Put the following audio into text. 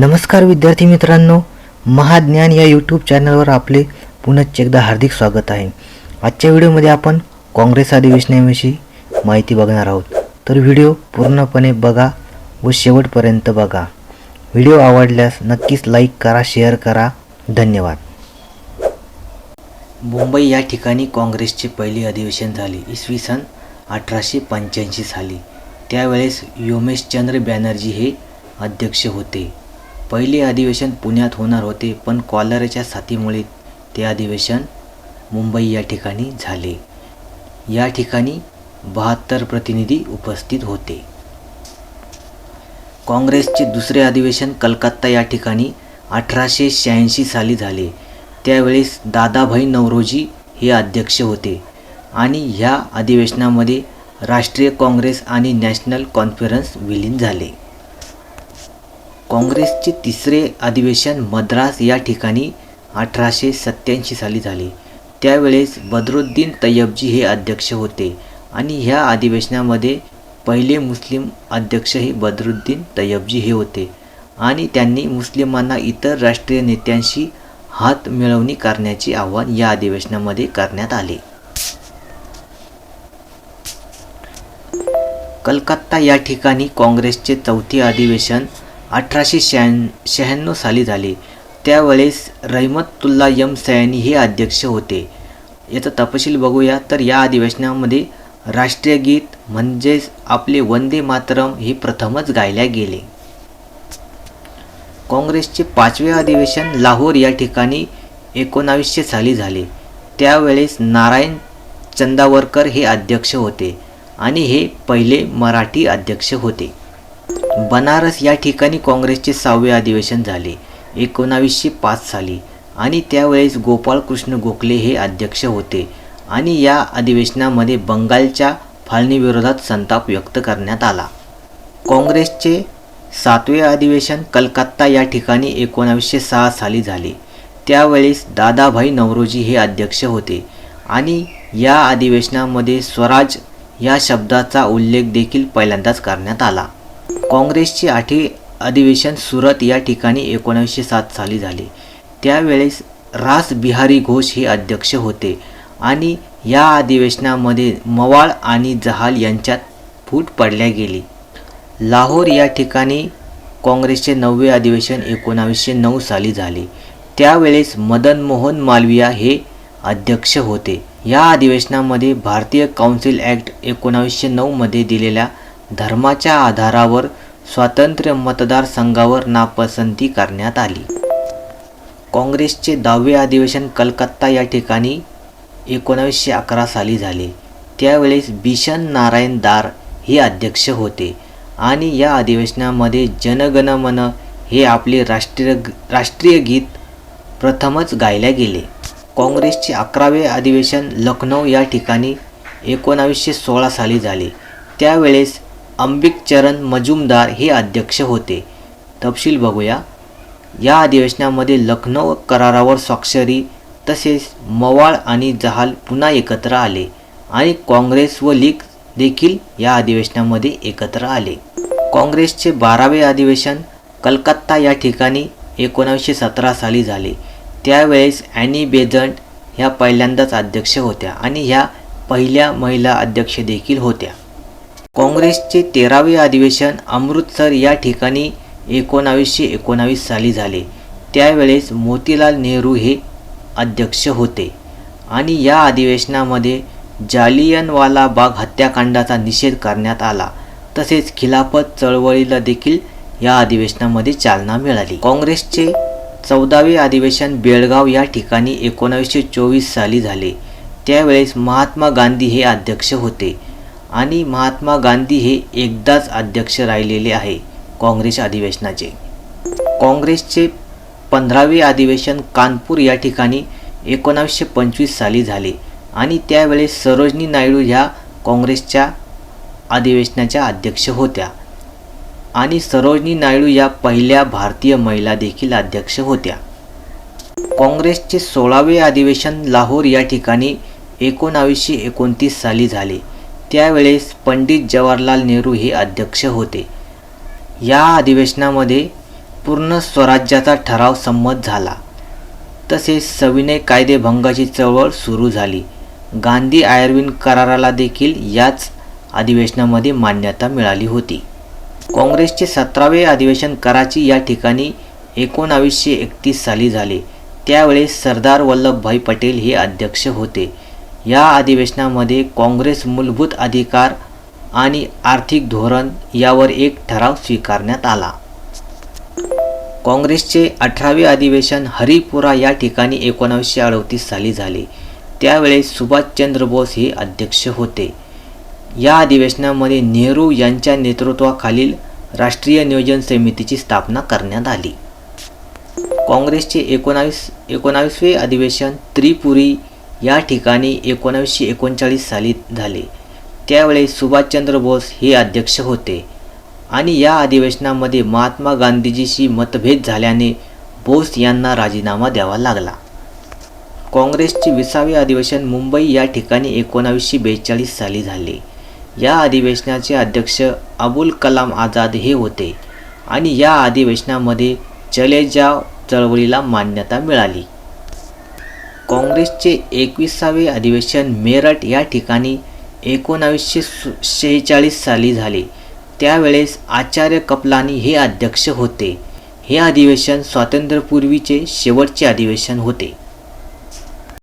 नमस्कार विद्यार्थी मित्रांनो महाज्ञान या यूट्यूब चॅनलवर आपले पुनश्च एकदा हार्दिक स्वागत आहे. आजच्या व्हिडिओमध्ये आपण काँग्रेस अधिवेशनाविषयी माहिती बघणार आहोत. तर व्हिडिओ पूर्णपणे बघा व शेवटपर्यंत बघा. व्हिडिओ आवडल्यास नक्कीच लाईक करा शेअर करा. धन्यवाद. मुंबई या ठिकाणी काँग्रेसचे पहिले अधिवेशन झाले. इसवी सन अठराशे पंच्याऐंशी साली. त्यावेळेस योमेशचंद्र बॅनर्जी हे अध्यक्ष होते. पहिले अधिवेशन पुण्यात होणार होते पण कॉलरच्या साथीमुळे ते अधिवेशन मुंबई या ठिकाणी झाले. या ठिकाणी बहात्तर प्रतिनिधी उपस्थित होते. काँग्रेसचे दुसरे अधिवेशन कलकत्ता या ठिकाणी अठराशे शहाऐंशी साली झाले. त्यावेळेस दादाभाई नवरोजी हे अध्यक्ष होते आणि ह्या अधिवेशनामध्ये राष्ट्रीय काँग्रेस आणि नॅशनल कॉन्फरन्स विलीन झाले. काँग्रेसचे तिसरे अधिवेशन मद्रास या ठिकाणी अठराशे सत्याऐंशी साली झाले. त्यावेळेस बदरुद्दीन तय्यबजी हे अध्यक्ष होते आणि ह्या अधिवेशनामध्ये पहिले मुस्लिम अध्यक्ष हे बदरुद्दीन तय्यबजी हे होते आणि त्यांनी मुस्लिमांना इतर राष्ट्रीय नेत्यांशी हात मिळवणी करण्याचे आव्हान या अधिवेशनामध्ये करण्यात आले. कलकत्ता या ठिकाणी काँग्रेसचे चौथे अधिवेशन अठराशे शहाण शहाण्णव साली झाले. त्यावेळेस रहमतुल्ला यम सयानी हे अध्यक्ष होते. याचा तपशील बघूया. तर या अधिवेशनामध्ये राष्ट्रीय गीत म्हणजेच आपले वंदे मातरम हे प्रथमच गायल्या गेले. काँग्रेसचे पाचवे अधिवेशन लाहोर या ठिकाणी एकोणावीसशे साली झाले. त्यावेळेस नारायण चंदावरकर हे अध्यक्ष होते आणि हे पहिले मराठी अध्यक्ष होते. बनारस या ठिकाणी काँग्रेसचे सहावे अधिवेशन झाले. एकोणावीसशे पाच साली. आणि त्यावेळेस गोपाळकृष्ण गोखले हे अध्यक्ष होते. आणि या अधिवेशनामध्ये बंगालच्या फाळणीविरोधात संताप व्यक्त करण्यात आला. काँग्रेसचे सातवे अधिवेशन कलकत्ता या ठिकाणी एकोणावीसशे सहा साली झाले. त्यावेळेस दादाभाई नवरोजी हे अध्यक्ष होते. आणि या अधिवेशनामध्ये स्वराज या शब्दाचा उल्लेख देखील पहिल्यांदाच करण्यात आला. काँग्रेसचे आठवे अधिवेशन सुरत या ठिकाणी एकोणीसशे सात साली झाले. त्यावेळेस रास बिहारी घोष हे अध्यक्ष होते आणि या अधिवेशनामध्ये मवाळ आणि जहाल यांच्यात फूट पडल्या गेली. लाहोर या ठिकाणी काँग्रेसचे नववे अधिवेशन एकोणावीसशे नऊ साली झाले. त्यावेळेस मदन मोहन मालविया हे अध्यक्ष होते. या अधिवेशनामध्ये भारतीय काउन्सिल ॲक्ट एकोणावीसशे नऊमध्ये दिलेल्या धर्माच्या आधारावर स्वातंत्र्य मतदारसंघावर नापसंती करण्यात आली. काँग्रेसचे दहावे अधिवेशन कलकत्ता या ठिकाणी एकोणावीसशे अकरा साली झाले. त्यावेळेस बिशन नारायण दार हे अध्यक्ष होते आणि या अधिवेशनामध्ये जनगणमन हे आपले राष्ट्रीय राष्ट्रीय गीत प्रथमच गायले गेले. काँग्रेसचे अकरावे अधिवेशन लखनौ या ठिकाणी एकोणावीसशे सोळा साली झाले. त्यावेळेस अंबिकचरण मजुमदार हे अध्यक्ष होते. तपशील बघूया. या अधिवेशनामध्ये लखनौ करारावर स्वाक्षरी तसेच मवाळ आणि जहाल पुन्हा एकत्र आले आणि काँग्रेस व लीग देखील या अधिवेशनामध्ये एकत्र आले. काँग्रेसचे बारावे अधिवेशन कलकत्ता या ठिकाणी एकोणावीसशे सतरा साली झाले. त्यावेळेस ॲनी बेझंट ह्या पहिल्यांदाच अध्यक्ष होत्या आणि ह्या पहिल्या महिला अध्यक्ष देखील होत्या. काँग्रेसचे तेरावे अधिवेशन अमृतसर या ठिकाणी एकोणावीसशे एकोणावीस साली झाले. त्यावेळेस मोतीलाल नेहरू हे अध्यक्ष होते. आणि या अधिवेशनामध्ये जालियनवाला बाग हत्याकांडाचा निषेध करण्यात आला. तसेच खिलाफत चळवळीला देखील या अधिवेशनामध्ये चालना मिळाली. काँग्रेसचे चौदावे अधिवेशन बेळगाव या ठिकाणी एकोणावीसशे चोवीस साली झाले. त्यावेळेस महात्मा गांधी हे अध्यक्ष होते. आणि महात्मा गांधी हे एकदाच अध्यक्ष राहिलेले आहे काँग्रेस अधिवेशनाचे. काँग्रेसचे पंधरावे अधिवेशन कानपूर या ठिकाणी एकोणावीसशे पंचवीस साली झाले आणि त्यावेळेस सरोजनी नायडू ह्या काँग्रेसच्या अधिवेशनाच्या अध्यक्ष होत्या. आणि सरोजनी नायडू या पहिल्या भारतीय महिला देखील अध्यक्ष होत्या. काँग्रेसचे सोळावे अधिवेशन लाहोर या ठिकाणी एकोणावीसशे एकोणतीस साली झाले. त्यावेळेस पंडित जवाहरलाल नेहरू हे अध्यक्ष होते. या अधिवेशनामध्ये पूर्ण स्वराज्याचा ठराव संमत झाला. तसेच सविनय कायदेभंगाची चळवळ सुरू झाली. गांधी आयर्विन कराराला देखील याच अधिवेशनामध्ये मान्यता मिळाली होती. काँग्रेसचे सतरावे अधिवेशन कराची या ठिकाणी एकोणावीसशे एकतीस साली झाले. त्यावेळेस सरदार वल्लभभाई पटेल हे अध्यक्ष होते. या अधिवेशनामध्ये काँग्रेस मूलभूत अधिकार आणि आर्थिक धोरण यावर एक ठराव स्वीकारण्यात आला. काँग्रेसचे अठरावे अधिवेशन हरिपुरा या ठिकाणी एकोणावीसशे अडतीस साली झाले. त्यावेळेस सुभाषचंद्र बोस हे अध्यक्ष होते. या अधिवेशनामध्ये नेहरू यांच्या नेतृत्वाखालील राष्ट्रीय नियोजन समितीची स्थापना करण्यात आली. काँग्रेसचे एकोणावीस एकोणावीसवे अधिवेशन त्रिपुरी या ठिकाणी एकोणावीसशे एकोणचाळीस साली झाले. त्यावेळेस सुभाषचंद्र बोस हे अध्यक्ष होते आणि या अधिवेशनामध्ये महात्मा गांधीजीशी मतभेद झाल्याने बोस यांना राजीनामा द्यावा लागला. काँग्रेसचे विसावे अधिवेशन मुंबई या ठिकाणी एकोणावीसशे बेचाळीस साली झाले. या अधिवेशनाचे अध्यक्ष अबुल कलाम आझाद हे होते आणि या अधिवेशनामध्ये चले जाव चळवळीला मान्यता मिळाली. काँग्रेसचे एकविसावे अधिवेशन मेरठ या ठिकाणी एकोणावीसशे सु शेहेचाळीस साली झाले. त्यावेळेस आचार्य कपलानी हे अध्यक्ष होते. हे अधिवेशन स्वातंत्र्यपूर्वीचे शेवटचे अधिवेशन होते.